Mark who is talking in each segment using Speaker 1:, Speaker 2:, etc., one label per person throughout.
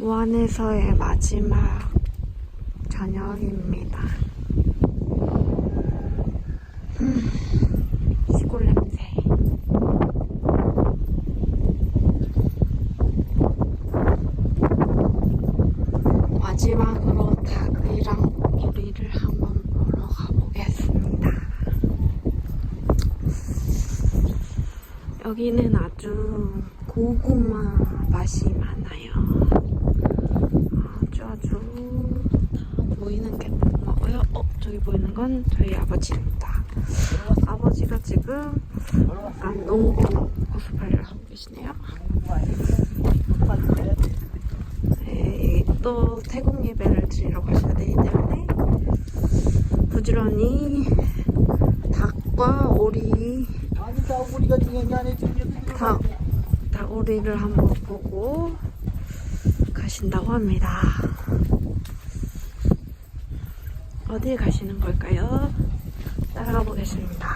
Speaker 1: 무안에서의 마지막 저녁입니다. 음, 시골 냄새. 마지막으로 닭이랑 오리를 한번 보러 가보겠습니다. 여기는 아주 고구마 맛이 많아요. 아주 다 보이는 게 고구마고요. 어, 저기 보이는 건 저희 아버지입니다. 아버지가 지금 약간 농구 코스프레를 하고 계시네요. 네, 또 태국 예배를 드리러 가셔야 되기 때문에 부지런히 닭과 오리 닭, 닭오리를 한번 보고 가신다고 합니다. 어딜 가시는 걸까요? 따라가 보겠습니다.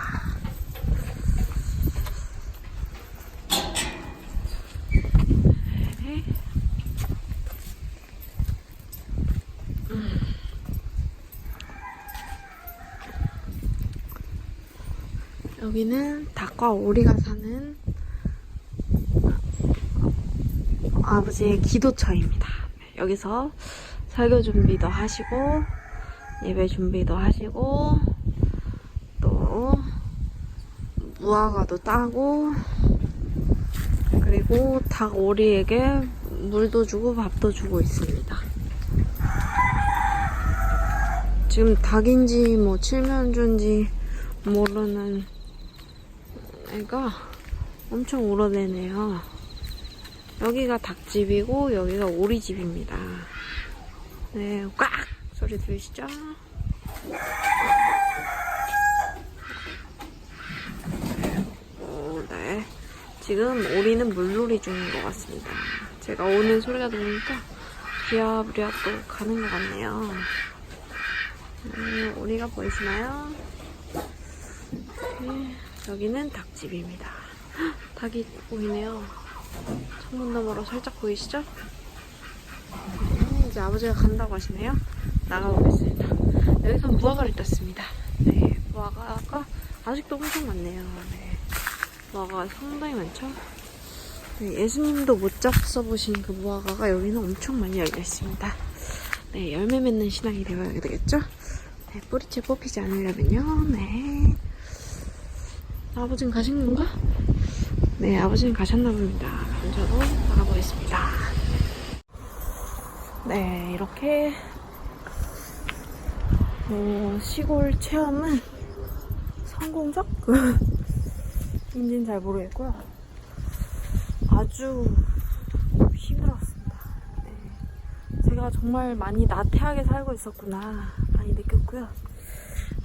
Speaker 1: 네. 음. 여기는 닭과 오리가 사는 아버지의 기도처입니다. 여기서 설교 준비도 하시고 예배 준비도 하시고 또 무화과도 따고 그리고 닭 오리에게 물도 주고 밥도 주고 있습니다. 지금 닭인지 뭐 칠면조인지 모르는 애가 엄청 울어대네요. 여기가 닭집이고 여기가 오리집입니다. 네, 꽉 소리 들리시죠? 오, 네. 지금 오리는 물놀이 중인 것 같습니다. 제가 오는 소리가 들리니까 부랴부랴 또 가는 것 같네요. 음, 오리가 보이시나요? 네, 여기는 닭집입니다. 헉, 닭이 보이네요. 창문 너머로 살짝 보이시죠? 네, 이제 아버지가 간다고 하시네요. 나가보겠습니다. 여기서 무화과를 땄습니다. 네, 무화과가 아직도 엄청 많네요. 네, 무화과가 상당히 많죠? 네, 예수님도 못 잡숴보신 그 무화과가 여기는 엄청 많이 열려있습니다. 네, 열매 맺는 신앙이 되어야 되겠죠? 네, 뿌리채 뽑히지 않으려면요. 네. 아버지는 가신 건가? 네, 아버지는 가셨나 봅니다. 그럼 저도 나가보겠습니다. 네, 이렇게 어, 시골 체험은 성공적? 인지는 잘 모르겠고요. 아주 힘들었습니다. 네. 제가 정말 많이 나태하게 살고 있었구나 많이 느꼈고요.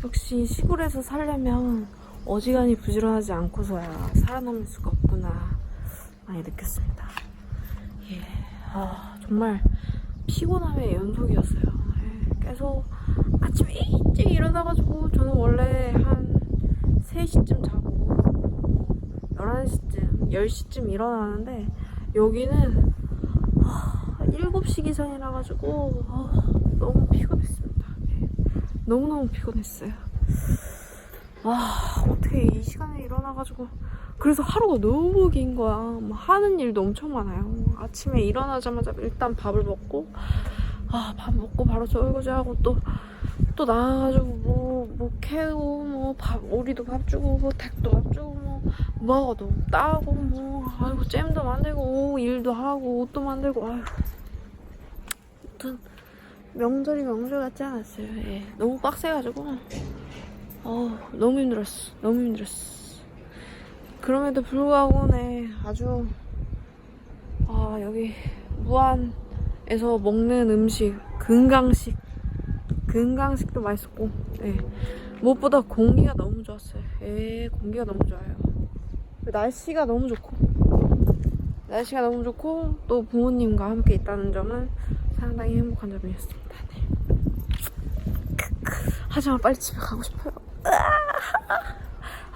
Speaker 1: 역시 시골에서 살려면 어지간히 부지런하지 않고서야 살아남을 수가 없구나 많이 느꼈습니다. 예, 아, 정말 피곤함의 연속이었어요. 예, 계속 아침에 일찍 일어나가지고 저는 원래 한 3시쯤 자고 11시쯤, 10시쯤 일어나는데 여기는 아, 7시 기상이라 가지고 아, 너무 피곤했습니다. 예, 너무너무 피곤했어요. 아, 어떻게 이 시간에 일어나가지고. 그래서 하루가 너무 긴 거야. 뭐 하는 일도 엄청 많아요. 아침에 일어나자마자 일단 밥을 먹고, 아, 밥 먹고 바로 설거지하고 또, 또 나가가지고 뭐, 뭐 캐고, 뭐 밥, 오리도 밥 주고, 뭐 닭도 밥 주고, 뭐, 무화과도 따고, 뭐, 아이고, 잼도 만들고, 일도 하고, 옷도 만들고, 아이고. 아무튼, 명절이 명절 같지 않았어요. 예. 너무 빡세가지고. 어, 너무 힘들었어. 너무 힘들었어. 그럼에도 불구하고, 네, 아주, 아, 여기, 무안에서 먹는 음식, 건강식, 건강식도 맛있었고, 네. 무엇보다 공기가 너무 좋았어요. 예, 공기가 너무 좋아요. 날씨가 너무 좋고, 날씨가 너무 좋고, 또 부모님과 함께 있다는 점은 상당히 행복한 점이었습니다. 네. 하지만 빨리 집에 가고 싶어요.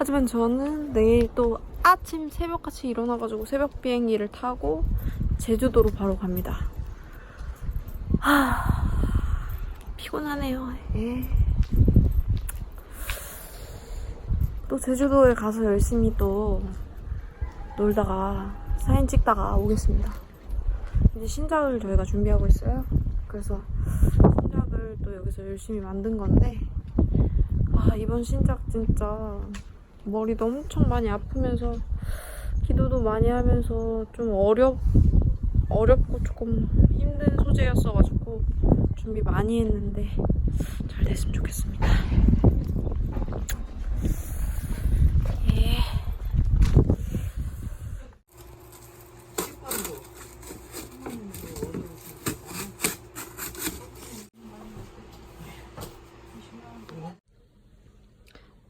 Speaker 1: 하지만 저는 내일 또 아침 새벽같이 일어나가지고 새벽 비행기를 타고 제주도로 바로 갑니다. 하, 피곤하네요. 예. 또 제주도에 가서 열심히 또 놀다가 사진 찍다가 오겠습니다. 이제 신작을 저희가 준비하고 있어요. 그래서 신작을 또 여기서 열심히 만든 건데 아 이번 신작 진짜 머리도 엄청 많이 아프면서 기도도 많이 하면서 좀 어렵 어렵고 조금 힘든 소재였어가지고 준비 많이 했는데 잘 됐으면 좋겠습니다. 예.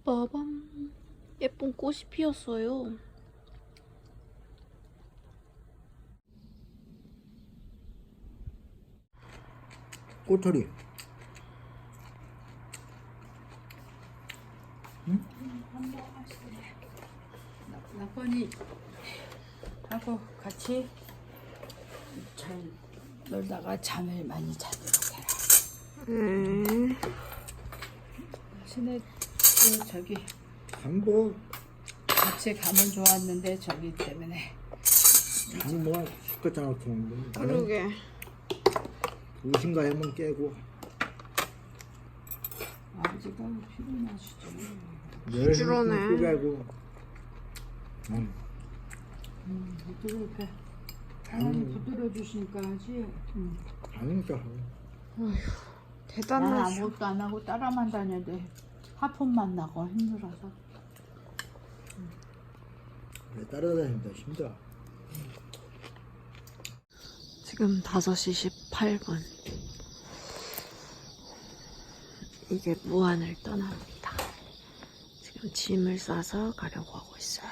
Speaker 1: 빠밤 예쁜 꽃이 피었어요.
Speaker 2: 꼬털이.
Speaker 3: 남편이 하고 같이 잘 놀다가 잠을 많이 자도록 해라.
Speaker 1: 음.
Speaker 3: 신의 그 저기
Speaker 2: 한복
Speaker 3: 같이 가면 좋았는데 저기 때문에
Speaker 2: 장뭐 식것장 같은데.
Speaker 1: 그러게.
Speaker 2: 무신가 하면 깨고
Speaker 3: 아버지가 피곤하시죠.
Speaker 1: 부지런해.
Speaker 2: 깨고. 음.
Speaker 3: 음, 부드럽게.
Speaker 2: 장
Speaker 3: 하나님 부드러 주시니까 하지. 음.
Speaker 2: 장이니까.
Speaker 3: 난
Speaker 1: 대단하셔.
Speaker 3: 아무것도 안 하고 따라만 다녀도 하품만 나고 힘들어서.
Speaker 2: 왜 따라다닌다 힘들어.
Speaker 1: 지금 5시 18분. 이제 무안을 떠납니다. 지금 짐을 싸서 가려고 하고 있어요.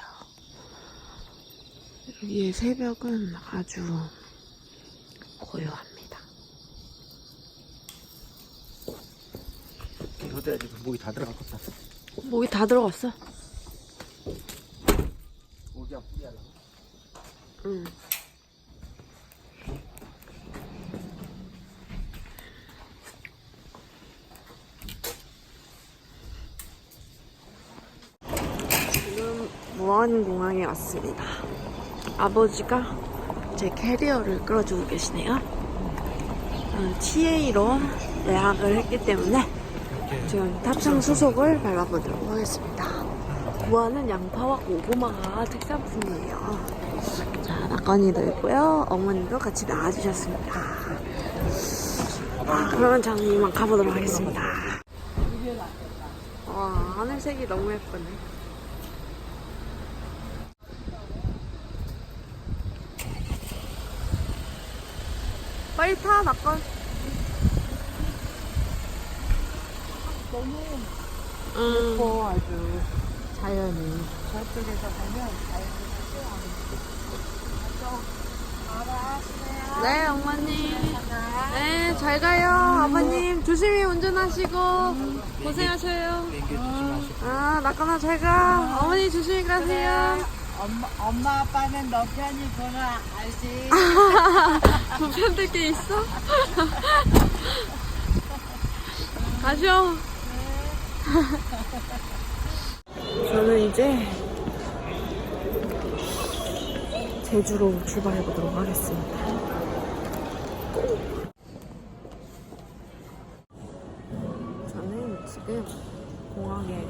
Speaker 1: 여기의 새벽은 아주 고요합니다.
Speaker 2: 이거다 지금 목이 다 들어갔다.
Speaker 1: 목이 다 들어갔어? 응. 지금 무안 공항에 왔습니다. 아버지가 제 캐리어를 끌어주고 계시네요. 어, TA로 예약을 했기 때문에 지금 탑승 수속을 밟아보도록 하겠습니다. 무안은 양파와 고구마가 특산품이에요. 자, 낙건이도 있고요. 어머니도 같이 나와주셨습니다. 아, 그러면 저는 이만 가보도록 하겠습니다. 와, 하늘색이 너무 예쁘네. 빨리 타, 낙건.
Speaker 3: 너무
Speaker 1: 응.
Speaker 3: 예뻐 아주 자연이. 저쪽에서 보면 자연이
Speaker 1: 네, 어머님. 네, 잘 가요. 아버님, 조심히 운전하시고. 고생하셔요. 아, 낙건아, 잘 가. 어머니, 조심히 가세요.
Speaker 3: 엄마, 엄마 아빠는 너 편이 구나 알지?
Speaker 1: 불편될 게 있어? 가셔. 저는 이제 제주로 출발해 보도록 하겠습니다. 저는 지금 공항에